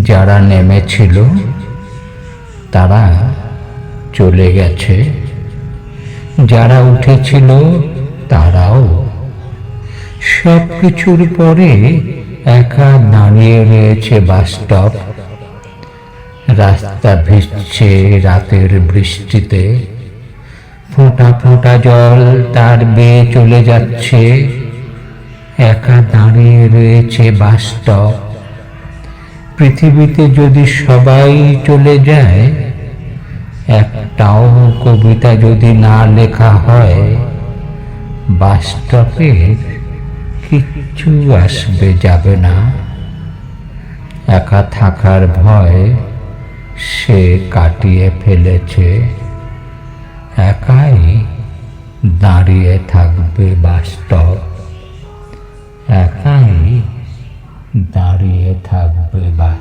যারা নেমেছিল, তারা চলে গেছে। যারা উঠেছিল, তারাও। সব কিছুর পরে একা দাঁড়িয়ে রয়েছে বাসস্টপ রাস্তা ভিজছে রাতের বৃষ্টিতে। ফোঁটা ফোঁটা জল তার বেয়ে চলে যাচ্ছে। একা দাঁড়িয়ে রয়েছে বাসস্টপ পৃথিবীতে যদি সবাই চলে যায়, একটাও কবিতা যদি না লেখা হয়, বাস্তবে কিচ্ছু আসবে যাবে না। একা থাকার ভয় সে কাটিয়ে ফেলেছে, একাই দাঁড়িয়ে থাকবে বাস্তব। একাই দাঁড়িয়ে থাকবে বাস্তব।